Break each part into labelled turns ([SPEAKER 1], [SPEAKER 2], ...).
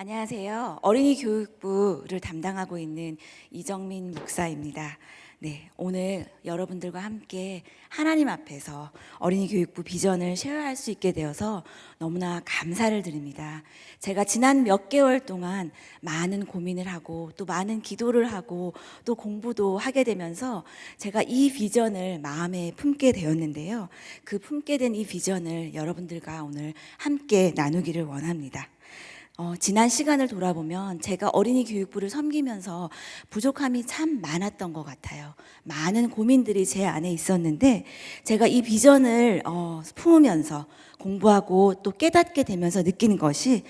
[SPEAKER 1] 안녕하세요. 어린이 교육부를 담당하고 있는 이정민 목사입니다. 네, 오늘 여러분들과 함께 하나님 앞에서 어린이 교육부 비전을 쉐어할 수 있게 되어서 너무나 감사를 드립니다. 제가 지난 몇 개월 동안 많은 고민을 하고 또 많은 기도를 하고 또 공부도 하게 되면서 제가 이 비전을 마음에 품게 되었는데요. 그 품게 된 이 비전을 여러분들과 오늘 함께 나누기를 원합니다. 어, 지난 시간을 돌아보면 제가 어린이 교육부를 섬기면서 부족함이 참 많았던 것 같아요. 많은 고민들이 제 안에 있었는데 제가 이 비전을 어, 품으면서 공부하고 또 깨닫게 되면서 느끼는 것이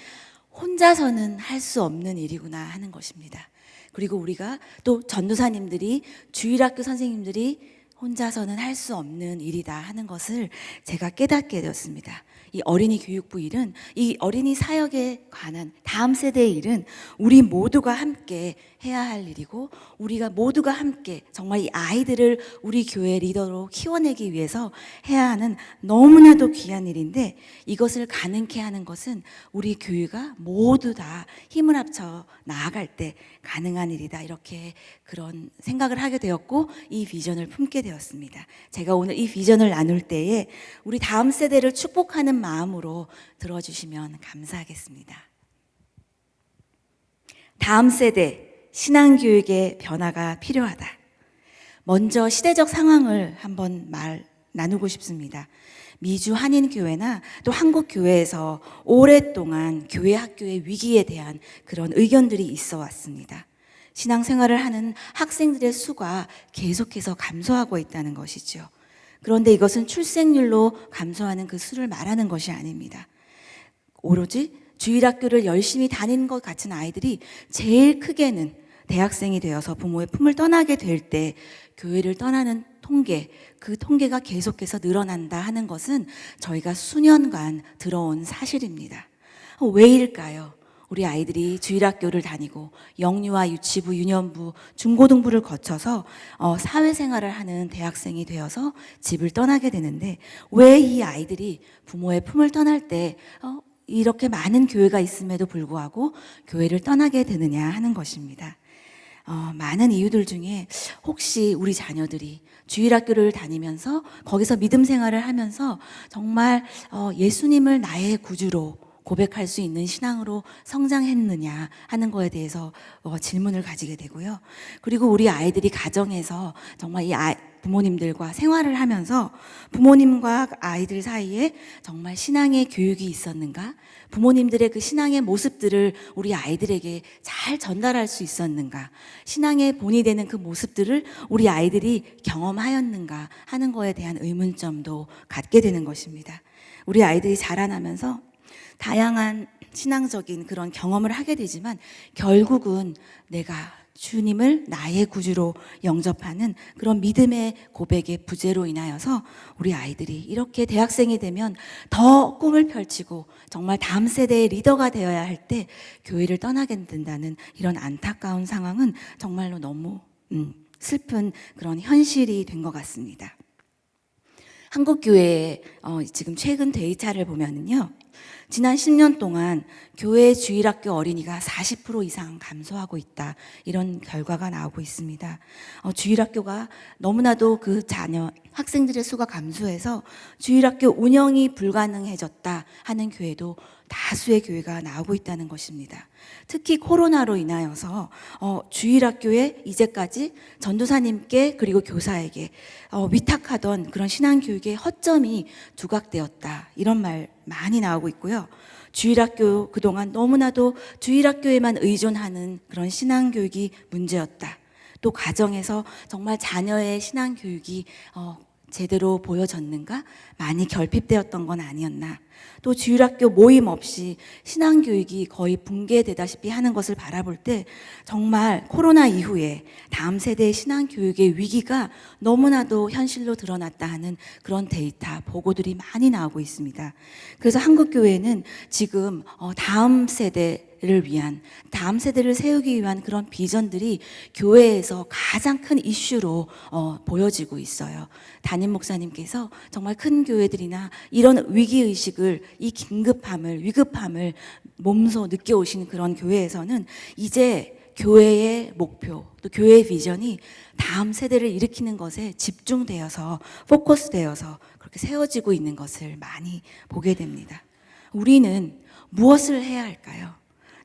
[SPEAKER 1] 혼자서는 할 수 없는 일이구나 하는 것입니다. 그리고 우리가 또 전도사님들이 주일학교 선생님들이 혼자서는 할 수 없는 일이다 하는 것을 제가 깨닫게 되었습니다. 이 어린이 교육부 일은 이 어린이 사역에 관한 다음 세대의 일은 우리 모두가 함께 해야 할 일이고 우리가 모두가 함께 정말 이 아이들을 우리 교회 리더로 키워내기 위해서 해야 하는 너무나도 귀한 일인데 이것을 가능케 하는 것은 우리 교회가 모두 다 힘을 합쳐 나아갈 때 가능한 일이다 이렇게 그런 생각을 하게 되었고 이 비전을 품게 되었습니다. 제가 오늘 이 비전을 나눌 때에 우리 다음 세대를 축복하는 마음으로 들어주시면 감사하겠습니다. 다음 세대 신앙교육의 변화가 필요하다. 먼저 시대적 상황을 한번 말 나누고 싶습니다. 미주 한인교회나 또 한국교회에서 오랫동안 교회 학교의 위기에 대한 그런 의견들이 있어 왔습니다. 신앙생활을 하는 학생들의 수가 계속해서 감소하고 있다는 것이죠. 그런데 이것은 출생률로 감소하는 그 수를 말하는 것이 아닙니다. 오로지 주일학교를 열심히 다니는 것 같은 아이들이 제일 크게는 대학생이 되어서 부모의 품을 떠나게 될 때 교회를 떠나는 통계, 그 통계가 계속해서 늘어난다 하는 것은 저희가 수년간 들어온 사실입니다. 어, 왜일까요? 우리 아이들이 주일학교를 다니고 영유아 유치부, 유년부, 중고등부를 거쳐서 어, 사회생활을 하는 대학생이 되어서 집을 떠나게 되는데 왜 이 아이들이 부모의 품을 떠날 때 어, 이렇게 많은 교회가 있음에도 불구하고 교회를 떠나게 되느냐 하는 것입니다. 어, 많은 이유들 중에 혹시 우리 자녀들이 주일학교를 다니면서 거기서 믿음 생활을 하면서 정말 어, 예수님을 나의 구주로 고백할 수 있는 신앙으로 성장했느냐 하는 거에 대해서 어, 질문을 가지게 되고요. 그리고 우리 아이들이 가정에서 정말 이 아이, 부모님들과 생활을 하면서 부모님과 아이들 사이에 정말 신앙의 교육이 있었는가? 부모님들의 그 신앙의 모습들을 우리 아이들에게 잘 전달할 수 있었는가? 신앙의 본이 되는 그 모습들을 우리 아이들이 경험하였는가 하는 거에 대한 의문점도 갖게 되는 것입니다. 우리 아이들이 자라나면서 다양한 신앙적인 그런 경험을 하게 되지만 결국은 내가 주님을 나의 구주로 영접하는 그런 믿음의 고백의 부재로 인하여서 우리 아이들이 이렇게 대학생이 되면 더 꿈을 펼치고 정말 다음 세대의 리더가 되어야 할 때 교회를 떠나게 된다는 이런 안타까운 상황은 정말로 너무 음, 슬픈 그런 현실이 된 것 같습니다. 한국 교회의 어, 지금 최근 데이터를 보면은요. 지난 10년 동안 교회 주일학교 어린이가 40% 이상 감소하고 있다. 이런 결과가 나오고 있습니다. 어, 주일학교가 너무나도 그 자녀, 학생들의 수가 감소해서 주일학교 운영이 불가능해졌다 하는 교회도 다수의 교회가 나오고 있다는 것입니다. 특히 코로나로 인하여서 어, 주일학교에 이제까지 전도사님께 그리고 교사에게 어, 위탁하던 그런 신앙교육의 허점이 두각되었다. 이런 말 많이 나오고 있고요. 주일학교 그동안 너무나도 주일학교에만 의존하는 그런 신앙교육이 문제였다. 또 가정에서 정말 자녀의 신앙교육이 어, 제대로 보여졌는가? 많이 결핍되었던 건 아니었나? 또 주일학교 모임 없이 신앙교육이 거의 붕괴되다시피 하는 것을 바라볼 때 정말 코로나 이후에 다음 세대의 신앙교육의 위기가 너무나도 현실로 드러났다 하는 그런 데이터, 보고들이 많이 나오고 있습니다. 그래서 한국교회는 지금 어, 다음 세대 를 위한 다음 세대를 세우기 위한 그런 비전들이 교회에서 가장 큰 이슈로 어, 보여지고 있어요. 담임 목사님께서 정말 큰 교회들이나 이런 위기 의식을 이 긴급함을 위급함을 몸소 느껴오신 그런 교회에서는 이제 교회의 목표 또 교회의 비전이 다음 세대를 일으키는 것에 집중되어서 포커스되어서 그렇게 세워지고 있는 것을 많이 보게 됩니다. 우리는 무엇을 해야 할까요?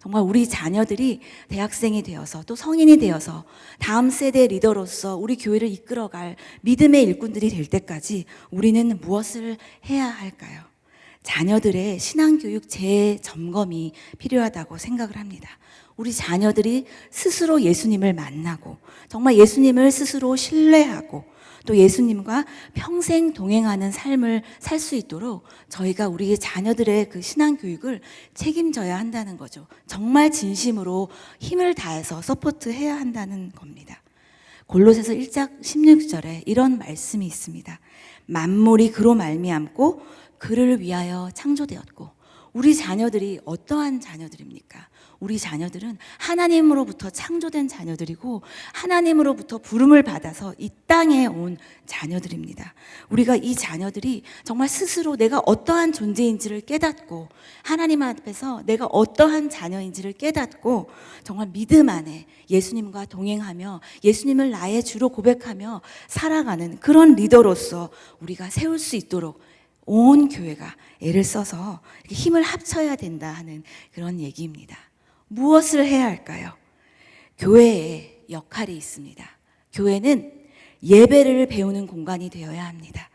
[SPEAKER 1] 정말 우리 자녀들이 대학생이 되어서 또 성인이 되어서 다음 세대 리더로서 우리 교회를 이끌어갈 믿음의 일꾼들이 될 때까지 우리는 무엇을 해야 할까요? 자녀들의 신앙교육 재점검이 필요하다고 생각을 합니다. 우리 자녀들이 스스로 예수님을 만나고 정말 예수님을 스스로 신뢰하고 또 예수님과 평생 동행하는 삶을 살 수 있도록 저희가 우리 자녀들의 그 신앙 교육을 책임져야 한다는 거죠. 정말 진심으로 힘을 다해서 서포트해야 한다는 겁니다. 골로새서 1장 16절에 이런 말씀이 있습니다. 만물이 그로 말미암고 그를 위하여 창조되었고 우리 자녀들이 어떠한 자녀들입니까? 우리 자녀들은 하나님으로부터 창조된 자녀들이고 하나님으로부터 부름을 받아서 이 땅에 온 자녀들입니다. 우리가 이 자녀들이 정말 스스로 내가 어떠한 존재인지를 깨닫고 하나님 앞에서 내가 어떠한 자녀인지를 깨닫고 정말 믿음 안에 예수님과 동행하며 예수님을 나의 주로 고백하며 살아가는 그런 리더로서 우리가 세울 수 있도록 온 교회가 애를 써서 힘을 합쳐야 된다 하는 그런 얘기입니다. 무엇을 해야 할까요? 교회에 역할이 있습니다. 교회는 예배를 배우는 공간이 되어야 합니다.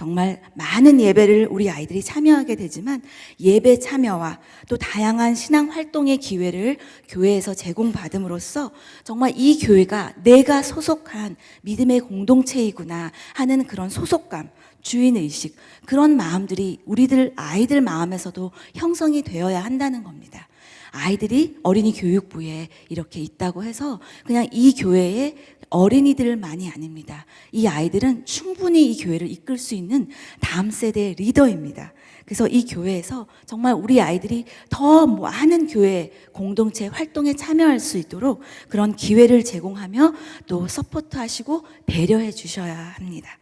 [SPEAKER 1] 정말 많은 예배를 우리 아이들이 참여하게 되지만 예배 참여와 또 다양한 신앙 활동의 기회를 교회에서 제공받음으로써 정말 이 교회가 내가 소속한 믿음의 공동체이구나 하는 그런 소속감, 주인 의식, 그런 마음들이 우리들 아이들 마음에서도 형성이 되어야 한다는 겁니다. 아이들이 어린이 교육부에 이렇게 있다고 해서 그냥 이 교회의 어린이들만이 아닙니다. 이 아이들은 충분히 이 교회를 이끌 수 있는 다음 세대의 리더입니다. 그래서 이 교회에서 정말 우리 아이들이 더 많은 교회 공동체 활동에 참여할 수 있도록 그런 기회를 제공하며 또 서포트하시고 배려해 주셔야 합니다.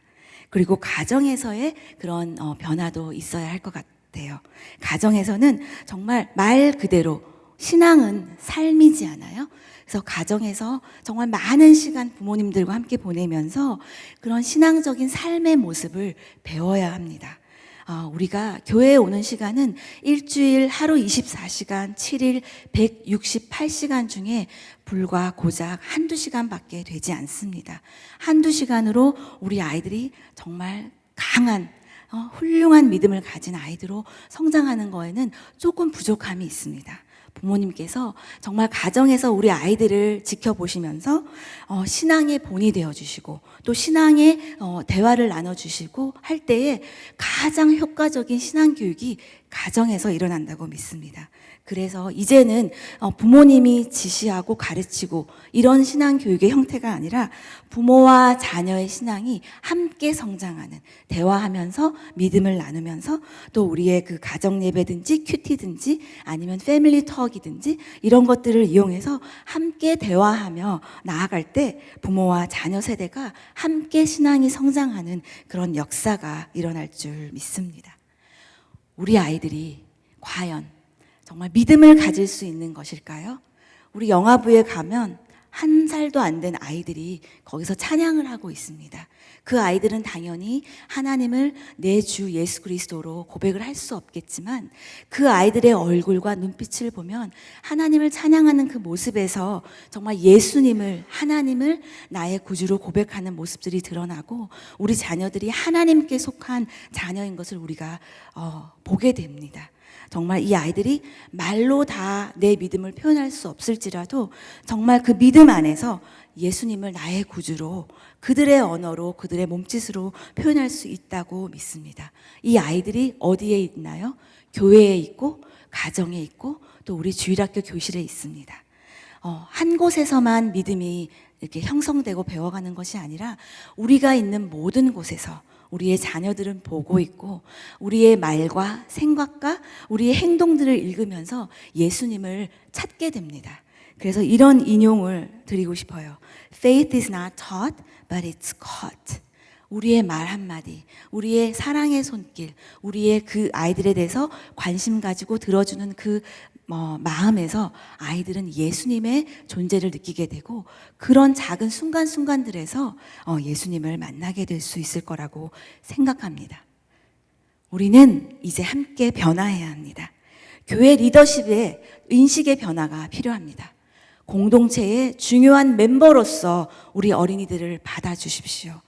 [SPEAKER 1] 그리고 가정에서의 그런 어, 변화도 있어야 할 것 같아요. 가정에서는 정말 말 그대로 신앙은 삶이지 않아요? 그래서 가정에서 정말 많은 시간 부모님들과 함께 보내면서 그런 신앙적인 삶의 모습을 배워야 합니다. 아, 우리가 교회에 오는 시간은 일주일 하루 24시간, 7일 168시간 중에 불과 고작 한두 시간밖에 되지 않습니다. 한두 시간으로 우리 아이들이 정말 강한 어, 훌륭한 믿음을 가진 아이들로 성장하는 거에는 조금 부족함이 있습니다. 부모님께서 정말 가정에서 우리 아이들을 지켜보시면서 어, 신앙의 본이 되어 주시고 또 신앙의 어, 대화를 나눠 주시고 할 때에 가장 효과적인 신앙 교육이 가정에서 일어난다고 믿습니다. 그래서 이제는 어, 부모님이 지시하고 가르치고 이런 신앙 교육의 형태가 아니라 부모와 자녀의 신앙이 함께 성장하는 대화하면서 믿음을 나누면서 또 우리의 그 가정 예배든지 큐티든지 아니면 패밀리 턱이든지 이런 것들을 이용해서 함께 대화하며 나아갈 때 부모와 자녀 세대가 함께 신앙이 성장하는 그런 역사가 일어날 줄 믿습니다. 우리 아이들이 과연 정말 믿음을 가질 수 있는 것일까요? 우리 영화부에 가면 한 살도 안 된 아이들이 거기서 찬양을 하고 있습니다. 그 아이들은 당연히 하나님을 내 주 예수 그리스도로 고백을 할 수 없겠지만 그 아이들의 얼굴과 눈빛을 보면 하나님을 찬양하는 그 모습에서 정말 예수님을 하나님을 나의 구주로 고백하는 모습들이 드러나고 우리 자녀들이 하나님께 속한 자녀인 것을 우리가 어, 보게 됩니다. 정말 이 아이들이 말로 다 내 믿음을 표현할 수 없을지라도 정말 그 믿음 안에서 예수님을 나의 구주로 그들의 언어로 그들의 몸짓으로 표현할 수 있다고 믿습니다. 이 아이들이 어디에 있나요? 교회에 있고 가정에 있고 또 우리 주일학교 교실에 있습니다. 어, 한 곳에서만 믿음이 이렇게 형성되고 배워가는 것이 아니라 우리가 있는 모든 곳에서 우리의 자녀들은 보고 있고 우리의 말과 생각과 우리의 행동들을 읽으면서 예수님을 찾게 됩니다. 그래서 이런 인용을 드리고 싶어요. Faith is not taught, but it's caught. 우리의 말 한마디, 우리의 사랑의 손길, 우리의 그 아이들에 대해서 관심 가지고 들어주는 그 어, 마음에서 아이들은 예수님의 존재를 느끼게 되고 그런 작은 순간순간들에서 어, 예수님을 만나게 될 수 있을 거라고 생각합니다. 우리는 이제 함께 변화해야 합니다. 교회 리더십의 인식의 변화가 필요합니다. 공동체의 중요한 멤버로서 우리 어린이들을 받아주십시오.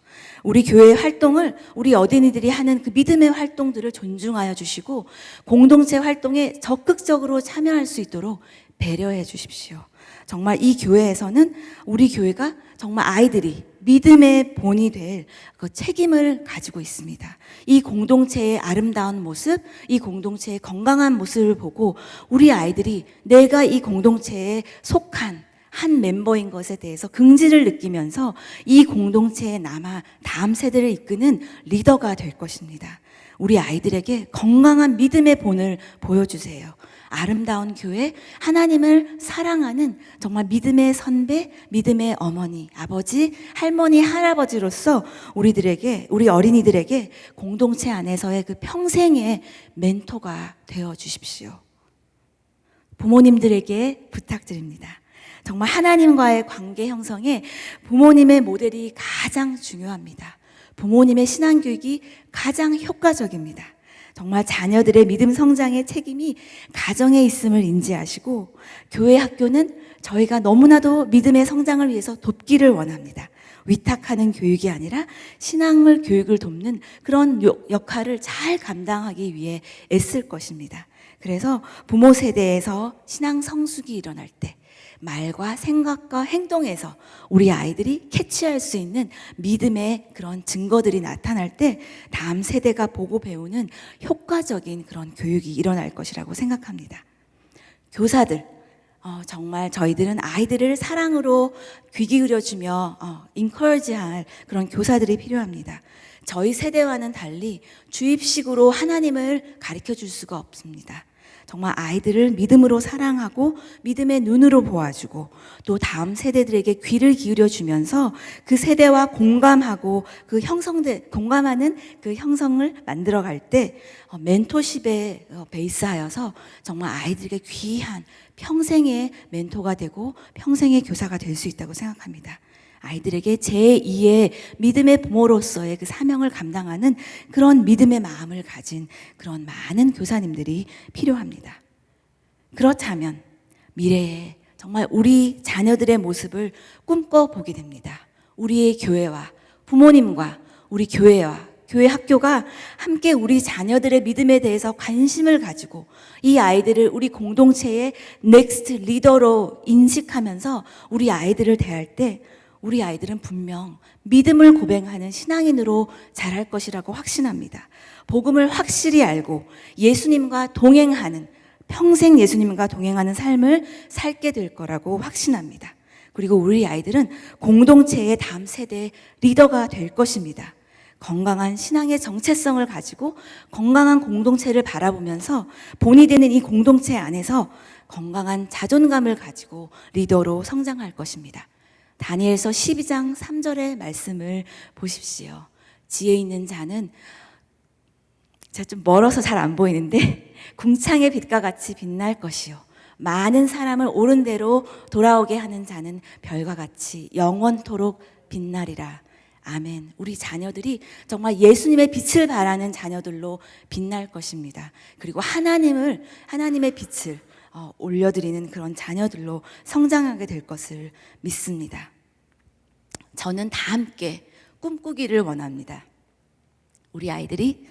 [SPEAKER 1] 우리 교회 활동을 우리 어린이들이 하는 그 믿음의 활동들을 존중하여 주시고 공동체 활동에 적극적으로 참여할 수 있도록 배려해 주십시오. 정말 이 교회에서는 우리 교회가 정말 아이들이 믿음의 본이 될 그 책임을 가지고 있습니다. 이 공동체의 아름다운 모습, 이 공동체의 건강한 모습을 보고 우리 아이들이 내가 이 공동체에 속한 한 멤버인 것에 대해서 긍지를 느끼면서 이 공동체에 남아 다음 세대를 이끄는 리더가 될 것입니다. 우리 아이들에게 건강한 믿음의 본을 보여주세요. 아름다운 교회, 하나님을 사랑하는 정말 믿음의 선배, 믿음의 어머니, 아버지, 할머니, 할아버지로서 우리들에게, 우리 어린이들에게 공동체 안에서의 그 평생의 멘토가 되어 주십시오. 부모님들에게 부탁드립니다. 정말 하나님과의 관계 형성에 부모님의 모델이 가장 중요합니다. 부모님의 신앙교육이 가장 효과적입니다. 정말 자녀들의 믿음 성장의 책임이 가정에 있음을 인지하시고 교회 학교는 저희가 너무나도 믿음의 성장을 위해서 돕기를 원합니다. 위탁하는 교육이 아니라 신앙을 교육을 돕는 그런 요- 역할을 잘 감당하기 위해 애쓸 것입니다. 그래서 부모 세대에서 신앙 성숙이 일어날 때 말과 생각과 행동에서 우리 아이들이 캐치할 수 있는 믿음의 그런 증거들이 나타날 때 다음 세대가 보고 배우는 효과적인 그런 교육이 일어날 것이라고 생각합니다. 교사들, 어, 정말 저희들은 아이들을 사랑으로 귀 기울여주며 어, 인커리지할 그런 교사들이 필요합니다. 저희 세대와는 달리 주입식으로 하나님을 가르쳐 줄 수가 없습니다. 정말 아이들을 믿음으로 사랑하고 믿음의 눈으로 보아주고 또 다음 세대들에게 귀를 기울여 주면서 그 세대와 공감하고 그 형성돼 공감하는 그 형성을 만들어 갈때 어, 멘토십에 어, 베이스하여서 정말 아이들에게 귀한 평생의 멘토가 되고 평생의 교사가 될 수 있다고 생각합니다. 아이들에게 제2의 믿음의 부모로서의 그 사명을 감당하는 그런 믿음의 마음을 가진 그런 많은 교사님들이 필요합니다. 그렇다면 미래에 정말 우리 자녀들의 모습을 꿈꿔보게 됩니다. 우리의 교회와 부모님과 우리 교회와 교회 학교가 함께 우리 자녀들의 믿음에 대해서 관심을 가지고 이 아이들을 우리 공동체의 넥스트 리더로 인식하면서 우리 아이들을 대할 때 우리 아이들은 분명 믿음을 고백하는 신앙인으로 자랄 것이라고 확신합니다. 복음을 확실히 알고 예수님과 동행하는 평생 예수님과 동행하는 삶을 살게 될 거라고 확신합니다. 그리고 우리 아이들은 공동체의 다음 세대의 리더가 될 것입니다. 건강한 신앙의 정체성을 가지고 건강한 공동체를 바라보면서 본이 되는 이 공동체 안에서 건강한 자존감을 가지고 리더로 성장할 것입니다. 다니엘서 12장 3절의 말씀을 보십시오. 지혜 있는 자는 제가 좀 멀어서 잘 안 보이는데 궁창의 빛과 같이 빛날 것이요. 많은 사람을 옳은 대로 돌아오게 하는 자는 별과 같이 영원토록 빛나리라. 아멘. 우리 자녀들이 정말 예수님의 빛을 바라는 자녀들로 빛날 것입니다. 그리고 하나님을 하나님의 빛을 어, 올려드리는 그런 자녀들로 성장하게 될 것을 믿습니다. 저는 다 함께 꿈꾸기를 원합니다. 우리 아이들이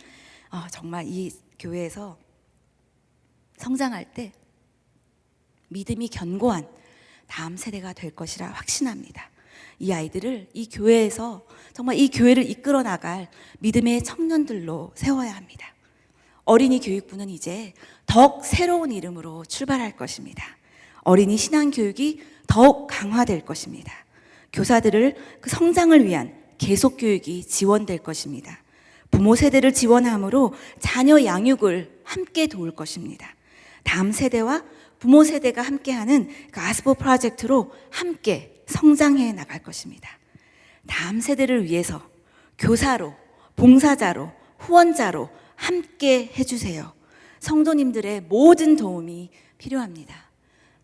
[SPEAKER 1] 어, 정말 이 교회에서 성장할 때 믿음이 견고한 다음 세대가 될 것이라 확신합니다. 이 아이들을 이 교회에서 정말 이 교회를 이끌어 나갈 믿음의 청년들로 세워야 합니다. 어린이 교육부는 이제 더욱 새로운 이름으로 출발할 것입니다. 어린이 신앙 교육이 더욱 강화될 것입니다. 교사들을 그 성장을 위한 계속 교육이 지원될 것입니다. 부모 세대를 지원함으로 자녀 양육을 함께 도울 것입니다. 다음 세대와 부모 세대가 함께하는 그 아스포 프로젝트로 함께 성장해 나갈 것입니다. 다음 세대를 위해서 교사로, 봉사자로, 후원자로 함께 해주세요. 성도님들의 모든 도움이 필요합니다.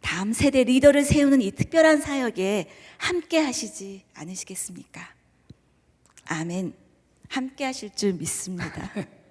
[SPEAKER 1] 다음 세대 리더를 세우는 이 특별한 사역에 함께 하시지 않으시겠습니까? 아멘. 함께 하실 줄 믿습니다.